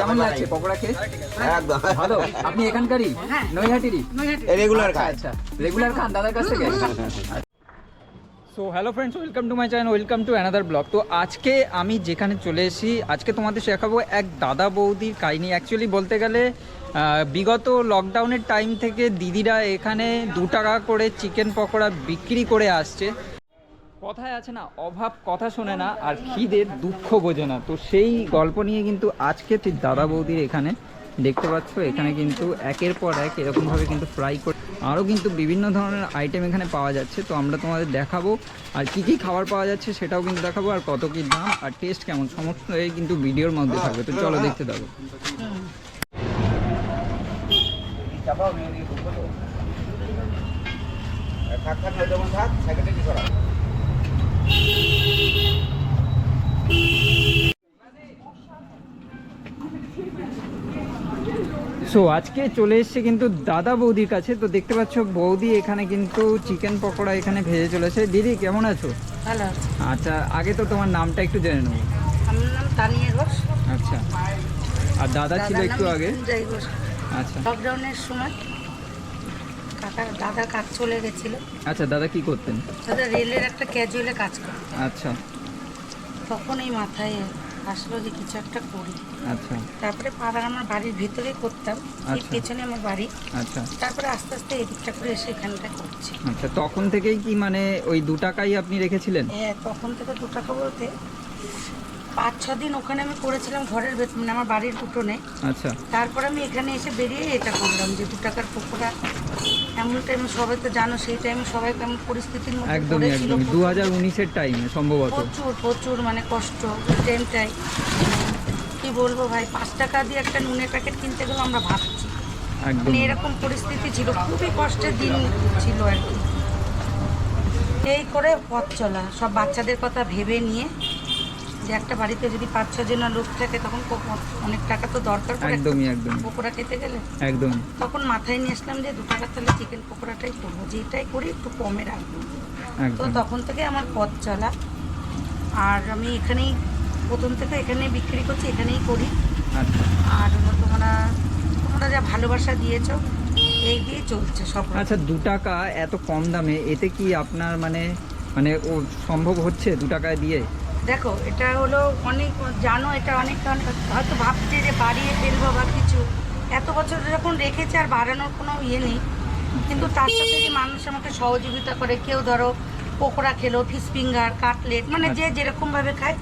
কেমন লাগছে পকোড়া খেয়ে? একদম। ভালো। আপনি এখানকারই? হ্যাঁ। নৈহাটিরই? রেগুলার আচ্ছা খাই আচ্ছা। রেগুলার খান দাদার কাছ থেকে? So hello friends welcome to my channel welcome to another blog তো আজকে আমি যেখানে চলে এসেছি আজকে তোমাদের শেখাবো এক দাদা বৌদির কাহিনী। অ্যাকচুয়ালি বলতে গেলে বিগত লকডাউনের টাইম থেকে দিদিরা এখানে দু টাকা করে চিকেন পকোড়া বিক্রি করে আসছে। কথায় আছে না, অভাব কথা শোনে না আর খিদের দুঃখ বোঝে না। তো সেই গল্প নিয়ে কিন্তু আজকে ঠিক দাদা বৌদির এখানে দেখতে পাচ্ছ, এখানে কিন্তু একের পর এক এরকমভাবে কিন্তু ফ্রাই করে আরও কিন্তু বিভিন্ন ধরনের আইটেম এখানে পাওয়া যাচ্ছে। তো আমরা তোমাদের দেখাবো আর কি কি খাবার পাওয়া যাচ্ছে সেটাও কিন্তু দেখাবো আর কত কি দাম আর টেস্ট কেমন, সমস্ত এই কিন্তু ভিডিওর মধ্যে থাকবে। তো চলো দেখতে তো। থাক থাক থাক সো আজকে চলে এসছে কিন্তু দাদা বৌদির কাছে। তো দেখতে পাচ্ছ বৌদি এখানে কিন্তু চিকেন পকোড়া এখানে ভেজে চলেছে। দিদি কেমন আছো? ভালো। আচ্ছা আগে তো তোমার নামটা একটু জেনে নেব। আমার নাম তানিয়া ঘোষ। আচ্ছা। আর দাদা ছিল একটু আগে। আচ্ছা। লকডাউনের সময়। কাকার দাদার কাজ চলে গেছিল। আচ্ছা দাদা কি করতেন? দাদা রেলের একটা ক্যাজুয়ালে কাজ করে। আচ্ছা। তখন এই মাথায় আসলো যে কিছু একটা করি। আচ্ছা। তারপরে পাড়ার আমার বাড়ির ভিতরেই করতাম ঠিক আচ্ছা। পেছনে আমার বাড়ি। আচ্ছা। তারপরে আস্তে আস্তে এদিকটা করে এসে এখানটা করছি। আচ্ছা তখন থেকেই কি মানে ওই দু টাকাই আপনি রেখেছিলেন? হ্যাঁ তখন থেকে দু টাকা বলতে পাঁচ ছ দিন ওখানে আমি করেছিলাম ঘরের ভেতর মানে আমার বাড়ির উঠোনে। আচ্ছা। তারপর আমি এখানে এসে বেরিয়ে এটা করলাম যে দু টাকার পকোড়া এমন টাইমে সবাই তো জানো সেই টাইমে সবাই কেমন পরিস্থিতির মধ্যে একদমই একদমই। দু হাজার উনিশের টাইমে সম্ভবত। প্রচুর প্রচুর মানে কষ্ট ওই টাইমটাই কি বলব ভাই পাঁচ টাকা দিয়ে একটা নুনের প্যাকেট কিনতে গেলে আমরা ভাবছি। একদম মানে এরকম পরিস্থিতি ছিল খুবই কষ্টের দিন ছিল আর কি। এই করে পথ চলা সব বাচ্চাদের কথা ভেবে নিয়ে যে একটা বাড়িতে যদি পাঁচ ছ জনা লোক থাকে তখন অনেক টাকা তো দরকার পড়ে একদমই একদমই। পকোড়া খেতে গেলে। একদম। তখন মাথায় নিয়ে আসলাম যে দু টাকার তাহলে চিকেন পকোড়াটাই করব। যেটাই করি একটু কমে রাখব। তো তখন থেকে আমার পথ চলা। আর আমি এখানেই প্রথম থেকে এখানেই বিক্রি করছি এখানেই করি। আচ্ছা। আর তোমরা তোমরা যা ভালোবাসা দিয়েছ এই দিয়ে চলছে সব। আচ্ছা দু টাকা এত কম দামে এতে কি আপনার মানে মানে ও সম্ভব হচ্ছে দু টাকায় দিয়ে? দেখো এটা হলো অনেক জানো এটা অনেক হয়তো ভাবছে যে বাড়িয়ে ফেলব বা কিছু। এত বছর যখন রেখেছে আর বাড়ানোর কোনো ইয়ে নেই। কিন্তু তার সাথে যে মানুষ আমাকে সহযোগিতা করে কেউ ধরো পকোড়া খেলো ফিশ ফিঙ্গার কাটলেট মানে যে যেরকমভাবে খায়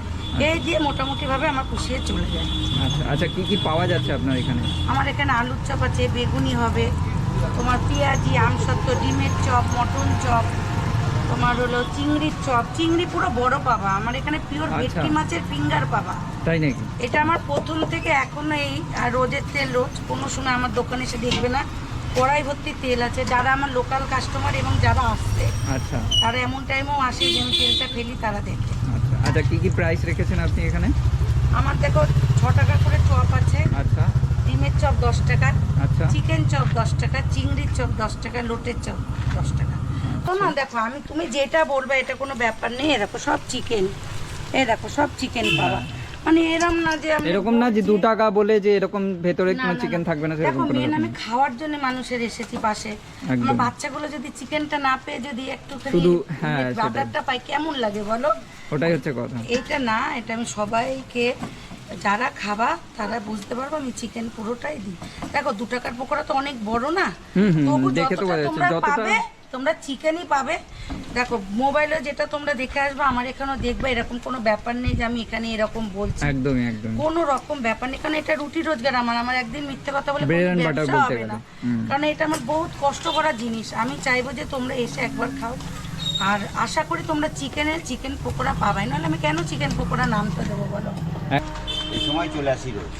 এই দিয়ে মোটামুটিভাবে আমার পুষিয়ে চলে যায়। আচ্ছা আচ্ছা কি কি পাওয়া যাচ্ছে আপনার এখানে? আমার এখানে আলুর চপ আছে বেগুনি হবে তোমার পেঁয়াজি আমসত্ব ডিমের চপ মটন চপ তোমার হলো চিংড়ির চপ। চিংড়ি পুরো বড় পাবা। আমার এখানে পিওর আচ্ছা। ভেটকি মাছের ফিঙ্গার পাবা। তাই নাকি? এটা আমার প্রথম থেকে এখনও এই আর রোজের তেল রোজ। কোনো সময় আমার দোকানে এসে দেখবে না। কড়াই ভর্তি তেল আছে। যারা আমার লোকাল কাস্টমার এবং যারা আসছে আচ্ছা। তারা এমন টাইমেও আসে যে আমি তেলটা ফেলি তারা দেখে। আচ্ছা। আচ্ছা কি কি প্রাইস রেখেছেন আপনি এখানে? আমার দেখো ছ টাকা করে চপ আছে। আচ্ছা। ডিমের চপ দশ টাকা। আচ্ছা। চিকেন চপ দশ টাকা। চিংড়ির চপ দশ টাকা। লোটের চপ দশ টাকা। না দেখো আমি তুমি যেটা বলবে এটা কোনো ব্যাপার নেই। দেখো সব চিকেন এ দেখো সব চিকেন পাবা মানে এরম না যে এরকম না যে দু টাকা বলে যে এরকম ভেতরে কোনো চিকেন থাকবে না সেরকম কোনো ব্যাপার আমি খাওয়ার জন্য মানুষের এসেছি পাশে। আমার বাচ্চাগুলো যদি চিকেনটা না পেয়ে যদি একটু শুধু, হ্যাঁ, বাটারটা পাই কেমন লাগে বলো? ওটাই হচ্ছে কথা। এইটা না এটা আমি সবাইকে যারা খাবা তারা বুঝতে পারব আমি চিকেন পুরোটাই দিই। দেখো দু টাকার পকোড়া তো অনেক বড় না? তবু দেখে তো যতটা তোমরা পাবে তোমরা চিকেনই পাবে। দেখো মোবাইলে যেটা তোমরা দেখে আসবে আমার এখানেও দেখবে এরকম কোনো ব্যাপার নেই যে আমি এখানে এরকম বলছি। একদমই একদমই। কোনো রকম ব্যাপার নেই কারণ এটা রুটি রোজগার আমার আমার একদিন মিথ্যে কথা বলে ব্যবসা হবে না। কারণ এটা আমার বহুত কষ্ট করা জিনিস। আমি চাইব যে তোমরা এসে একবার খাও। আর আশা করি তোমরা চিকেনের চিকেন পকোড়া পাবাই নাহলে আমি কেন চিকেন পকোড়া নামটা দেবো বলো? এই সময় চলে আসি রোজ।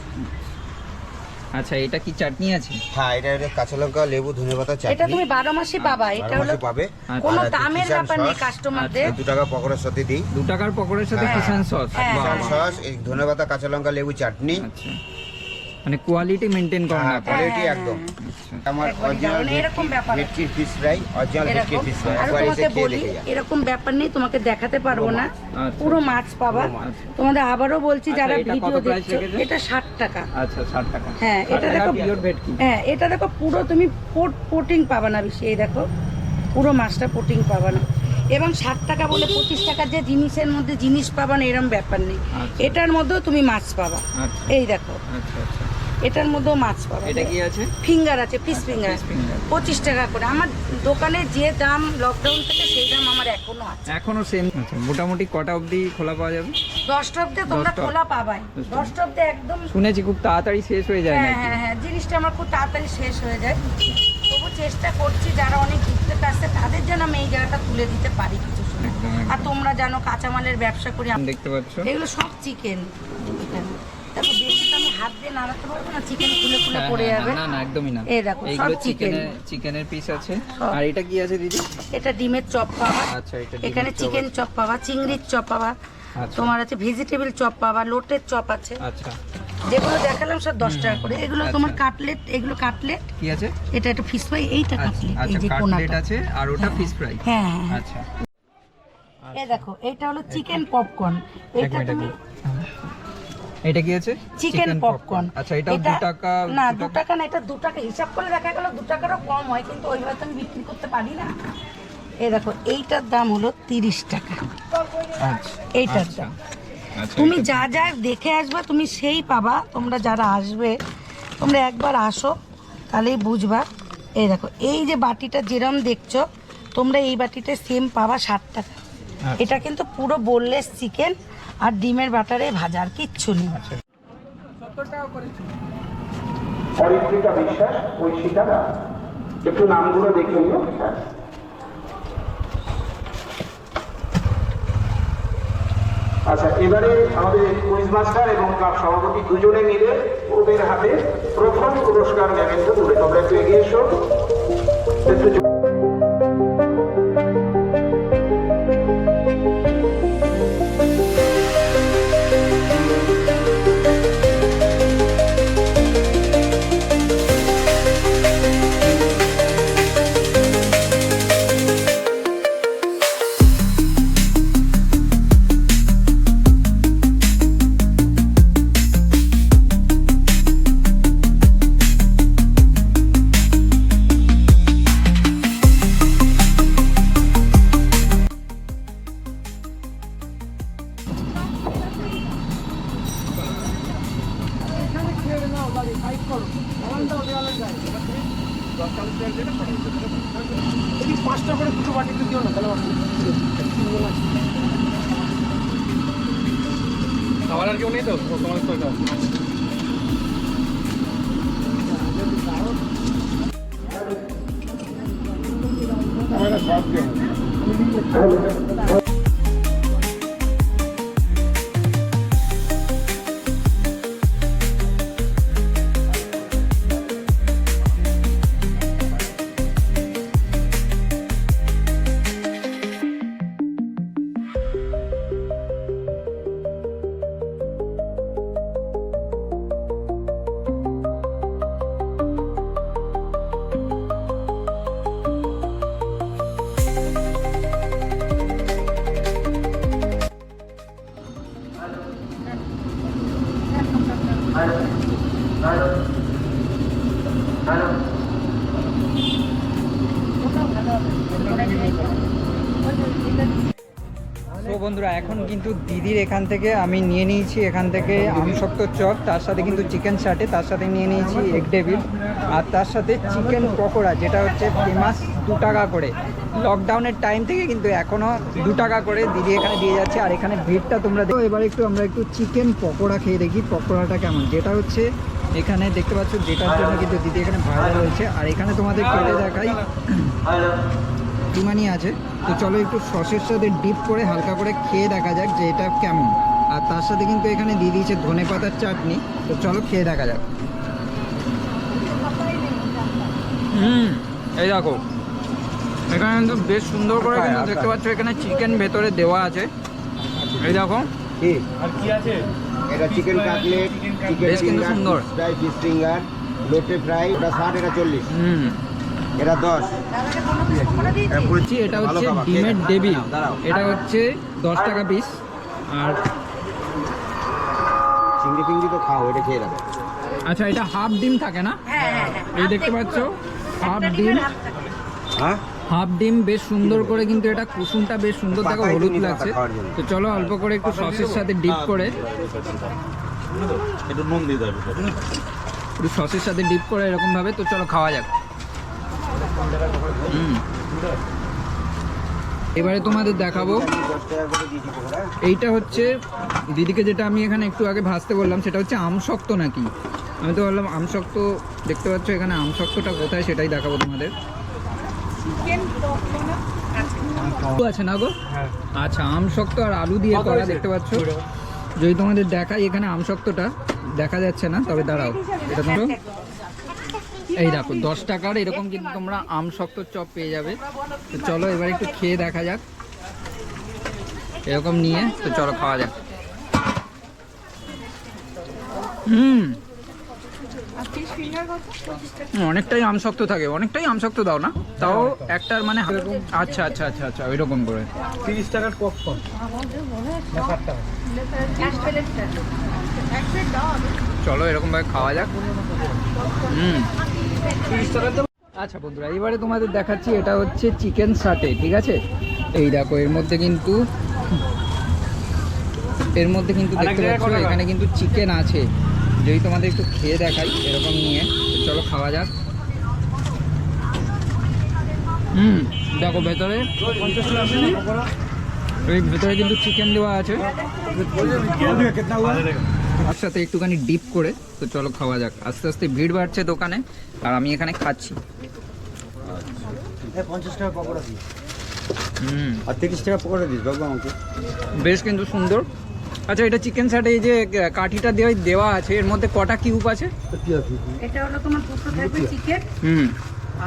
আচ্ছা এটা কি চাটনি আছে? হ্যাঁ এটা হলো কাঁচা লঙ্কা লেবু ধনে পাতা চাটনি। এটা তুমি 12 মাসে পাবা এটা হলো পাবে। আচ্ছা। কোনো দামের ব্যাপার নেই কাস্টমারদের 2 টাকা পকোড়ার সাথে দিই। 2 টাকার পকোড়ার সাথে। কিষান সস হ্যাঁ। কিষান সস এই ধনে পাতা কাঁচা লঙ্কা লেবু চাটনি। আচ্ছা। মানে কোয়ালিটি মেনটেন করে না হ্যাঁ কোয়ালিটি একদম। আচ্ছা। আমার অরিজিনাল এরকম ব্যাপার। Fish fry original fish fry একবার এসে খেয়ে দেখে এরকম ব্যাপার নেই তোমাকে দেখাতে পারব না। আচ্ছা। পুরো মাছ পাবা। তোমাদের আবারও বলছি আচ্ছা, যারা ভিডিও দেখছ এটা ষাট টাকা। আচ্ছা ষাট টাকা। হ্যাঁ এটা দেখো পিওর ভেটকি। হ্যাঁ এটা দেখো পুরো তুমি পোট পোটিং পাবা না বেশি এই দেখো। পুরো মাছটা পোটিং পাবা না। এবং ষাট টাকা বলে পঁচিশ টাকার যে জিনিসের মধ্যে জিনিস পাবা না এরম ব্যাপার নেই। এটার মধ্যেও তুমি মাছ পাবা। এই দেখো। আচ্ছা আচ্ছা। এটার মধ্যেও মাছ পাবে এটা কি আছে? ফিঙ্গার আছে পিস ফিঙ্গার। পঁচিশ টাকা করে। আমার দোকানে যে দাম লকডাউন থেকে সেই দাম আমার এখনও আছে। এখনও সেম আচ্ছা মোটামুটি কটা অবধি খোলা পাওয়া যাবে? দশটা অব্দি তোমরা খোলা পাবাই। দশটা। অব্দি একদম শুনেছি খুব তাড়াতাড়ি শেষ হয়ে যায় হ্যাঁ হ্যাঁ হ্যাঁ জিনিসটা আমার খুব তাড়াতাড়ি শেষ হয়ে যায়। তবু চেষ্টা করছি যারা অনেক ঘুরতে আসছে তাদের যেন আমি এই জায়গাটা তুলে দিতে পারি কিছু। আর তোমরা জানো কাঁচামালের ব্যবসা করি। আমি- দেখতে পাচ্ছ। এগুলো সব চিকেন দেখো বেশি তো আমি হাত দিয়ে নাড়াতে পারব না চিকেন খুলে খুলে হ্যাঁ, পড়ে হ্যাঁ, যাবে। না না একদমই না। এই দেখো, সব chicken। চিকেনের পিস আছে। আর এটা কি আছে দিদি? এটা ডিমের চপ পাবা আচ্ছা এটা এখানে চিকেন চপ পাবা চিংড়ির চপ পাবা আচ্ছা। তোমার আছে ভেজিটেবল চপ পাবা লোটের চপ আছে। আচ্ছা। যেগুলো দেখালাম সব দশ টাকা করে। এগুলো। তোমার কাটলেট এগুলো কাটলেট। কি আছে? এটা একটা ফিশ ফ্রাই এইটা কাটলেট এই যে কোনাটা। আছে আর ওটা ফিশ ফ্রাই হ্যাঁ হ্যাঁ হ্যাঁ। আচ্ছা। এই দেখো এটা হলো চিকেন পপকর্ন এটা তুমি। এটা কি আছে? চিকেন পপকর্ন আচ্ছা এটাও দু টাকা না দু দু টাকা। না এটা দু টাকা। হিসাব করে দেখা গেল দু টাকারও কম হয় কিন্তু ওইভাবে তো আমি বিক্রি করতে পারি না। এই দেখো এইটার দাম হলো তিরিশ টাকা। আচ্ছা এইটার আচ্ছা। দাম। আচ্ছা তুমি যা যা দেখে আসবে তুমি সেই পাবা। তোমরা যারা আসবে তোমরা একবার আসো তাহলেই বুঝবা। এই দেখো এই যে বাটিটা যেরম দেখছ তোমরা এই বাটিতে সেম পাবা ষাট টাকা। এটা কিন্তু পুরো বোনলেস চিকেন আর ডিমের বাটারে ভাজা আর কিচ্ছু নেই। আচ্ছা। অরিত্রিকা বিশ্বাস ঐশিকা রায় একটু নামগুলো দেখে নিও আচ্ছা এবারে আমাদের কুইজ মাস্টার এবং ক্লাব সভাপতি দুজনে মিলে ওদের হাতে প্রথম পুরস্কার নেবেন। তো দূরে তোমরা একটু এগিয়ে এসো। একটু তো বন্ধুরা, এখন কিন্তু দিদির এখান থেকে আমি নিয়ে নিয়েছি, এখান থেকে আমসক্ত চপ, তার সাথে কিন্তু চিকেন চাটে তার সাথে নিয়ে নিয়েছি এগ ডেভিল, আর তার সাথে চিকেন পকোড়া, যেটা হচ্ছে ফেমাস দু টাকা করে। লকডাউনের টাইম থেকে কিন্তু এখনও দু টাকা করে দিদি এখানে দিয়ে যাচ্ছে, আর এখানে ভিড়টা তোমরা দেখো এবার একটু আমরা একটু চিকেন পকোড়া খেয়ে দেখি, পকোড়াটা কেমন? যেটা হচ্ছে এখানে দেখতে পাচ্ছ, যেটার জন্য কিন্তু দিদি এখানে ভাড়া রয়েছে, আর এখানে তোমাদের কেটে দেখাই ডিমানি আছে। তো চলো একটু সসের সাথে ডিপ করে হালকা করে খেয়ে দেখা যাক যে এটা কেমন। আর তার সাথে কিন্তু এখানে দিয়ে দিয়েছে ধনে পাতার চাটনি। তো চলো খেয়ে দেখা যাক। হুম এই দেখো। এখানে কিন্তু বেশ সুন্দর করে কিন্তু দেখতে পাচ্ছ এখানে চিকেন ভেতরে দেওয়া আছে। এই দেখো। কি? আর কি আছে? এটা চিকেন কাটলেট চিকেন বেশ কিন্তু সুন্দর। ফ্রাই ফিশ ফিঙ্গার লোটে ফ্রাই ওটা ষাট এটা চল্লিশ। হুম। এটা দশ। দাদাকে কোনো কিছু করে দিয়েছি এটা বলছি এটা হচ্ছে ডিমের দাঁড়াও এটা হচ্ছে দশ টাকা পিস আর চিংড়ি ফিংড়ি তো খাও এটা খেয়ে রাখো। আচ্ছা এটা হাফ ডিম থাকে না? হ্যাঁ হ্যাঁ হ্যাঁ এই দেখতে পাচ্ছ? হাফ ডিম। হাফ হ্যাঁ? হাফ ডিম বেশ সুন্দর করে কিন্তু এটা কুসুমটা বেশ সুন্দর দেখো হলুদ লাগছে। তো চলো অল্প করে একটু সসের সাথে ডিপ করে। একটু নুন দিয়ে দেবে একটু সসের সাথে ডিপ করে এরকম ভাবে তো চলো খাওয়া যাক। এবারে তোমাদের দেখাবো। এইটা হচ্ছে দিদিকে যেটা আমি এখানে একটু আগে ভাজতে বললাম সেটা হচ্ছে আমশক্ত নাকি? আমি তো বললাম আমশক্ত দেখতে পাচ্ছ এখানে আমশক্তটা কোথায় সেটাই দেখাবো তোমাদের। আছে না গো? আচ্ছা আমশক্ত আর আলু দিয়ে করা দেখতে পাচ্ছ? যদি তোমাদের দেখাই এখানে আমশক্তটা দেখা যাচ্ছে না তবে দাঁড়াও। এটা তোমরা এই দেখো দশ টাকার এরকম কিন্তু তোমরা আম শক্ত চপ পেয়ে যাবে। তো চলো এবার একটু খেয়ে দেখা যাক। এরকম নিয়ে তো চলো খাওয়া যাক। হুম। অনেকটাই আমশক্ত থাকে। অনেকটাই আমশক্ত দাও না? তাও একটার মানে আচ্ছা আচ্ছা আচ্ছা আচ্ছা ওই রকম করে। তিরিশ টাকার পপকর্ন চলো এরকম ভাবে খাওয়া যাক। হুম। আচ্ছা বন্ধুরা এবারে তোমাদের দেখাচ্ছি এটা হচ্ছে চিকেন সাটে ঠিক আছে? এই দেখো এর মধ্যে কিন্তু এর মধ্যে কিন্তু দেখতে পাচ্ছ এখানে কিন্তু চিকেন আছে। যদি তোমাদের একটু খেয়ে দেখাই এরকম নিয়ে চলো খাওয়া যাক। হুম দেখো ভেতরে। এই ভেতরে কিন্তু চিকেন দেওয়া আছে। সাথে একটুখানি ডিপ করে তো চলো খাওয়া যাক। আস্তে আস্তে ভিড় বাড়ছে দোকানে আর আমি এখানে খাচ্ছি। পঞ্চাশ টাকা পকোড়া দিই হুম। আর তিরিশ টাকা পকোড়া দিস বাবু আমাকে। বেশ কিন্তু সুন্দর। আচ্ছা এটা চিকেন স্যাটে এই যে কাঠিটা দেওয়া দেওয়া আছে এর মধ্যে কটা কিউব আছে? এটা হলো তোমার দুটো থাকবে চিকেন হুম।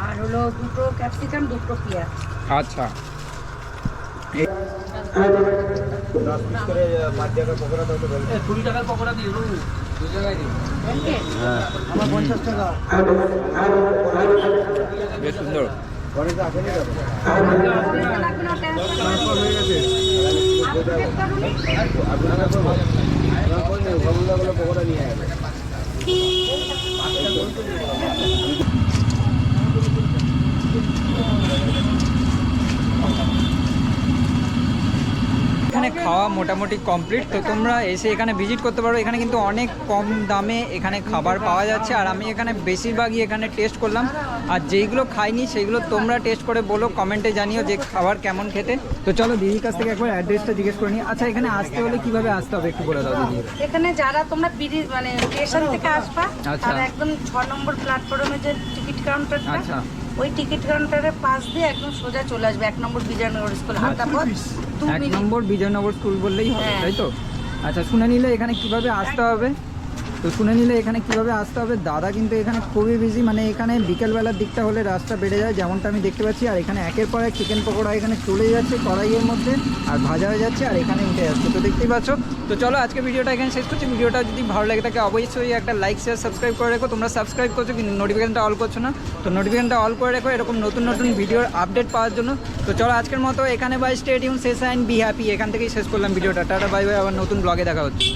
আর হলো দুটো ক্যাপসিকাম দুটো পেঁয়াজ। আচ্ছা। টাকা। কুড়ি টাকার পকোড়া দিয়ে দেবো হ্যাঁ বেশ সুন্দর ঘরে তো আসেনি তো লাগবে না বাবুদাগুলো পকোড়া নিয়ে আসবে এখানে খাওয়া মোটামুটি কমপ্লিট। তো তোমরা এসে এখানে ভিজিট করতে পারো। এখানে কিন্তু অনেক কম দামে এখানে খাবার পাওয়া যাচ্ছে। আর আমি এখানে বেশিরভাগই এখানে টেস্ট করলাম। আর যেইগুলো খাইনি সেইগুলো তোমরা টেস্ট করে বলো কমেন্টে জানিও যে খাবার কেমন খেতে। তো চলো দিদির কাছ থেকে একবার অ্যাড্রেসটা জিজ্ঞেস করে নিই। আচ্ছা এখানে আসতে হলে কীভাবে আসতে হবে একটু বলে দাও দিদি। এখানে যারা তোমরা মানে স্টেশন থেকে আসবা আচ্ছা। তারা একদম ছ নম্বর প্ল্যাটফর্মে যে টিকিট কাউন্টারটা আচ্ছা। ওই টিকিট কাউন্টারের পাশ দিয়ে একদম সোজা চলে আসবে এক নম্বর বিজয়নগর স্কুল হাঁটা পথ এক নম্বর বিজয়নগর স্কুল বললেই হবে হ্যাঁ। তাই তো? আচ্ছা শুনে নিলে এখানে কীভাবে আসতে হবে? তো শুনে নিলে এখানে কীভাবে আসতে হবে? দাদা কিন্তু এখানে খুবই বিজি মানে এখানে বিকেলবেলার দিকটা হলে রাস্তা বেড়ে যায়, যেমনটা আমি দেখতে পাচ্ছি। আর এখানে একের পর এক চিকেন পকোড়া এখানে চলে যাচ্ছে কড়াইয়ের মধ্যে, আর ভাজা হয়ে যাচ্ছে, আর এখানে উঠে যাচ্ছে তো দেখতেই পাচ্ছ? তো চলো আজকে ভিডিওটা এখানে শেষ করছি। ভিডিওটা যদি ভালো লাগে থাকে, অবশ্যই একটা লাইক শেয়ার সাবস্ক্রাইব করে রেখো। তোমরা সাবস্ক্রাইব করছ কিন্তু নোটিফিকেশনটা অল করছ না। তো নোটিফিকেশনটা অল করে রেখো এরকম নতুন নতুন ভিডিওর আপডেট পাওয়ার জন্য। তো চলো আজকের মতো এখানে বাই স্টেডিয়াম শেষ অ্যান্ড বি হ্যাপি এখান থেকেই শেষ করলাম ভিডিওটা। টাটা বাই বাই আবার নতুন ব্লগে দেখা হচ্ছে।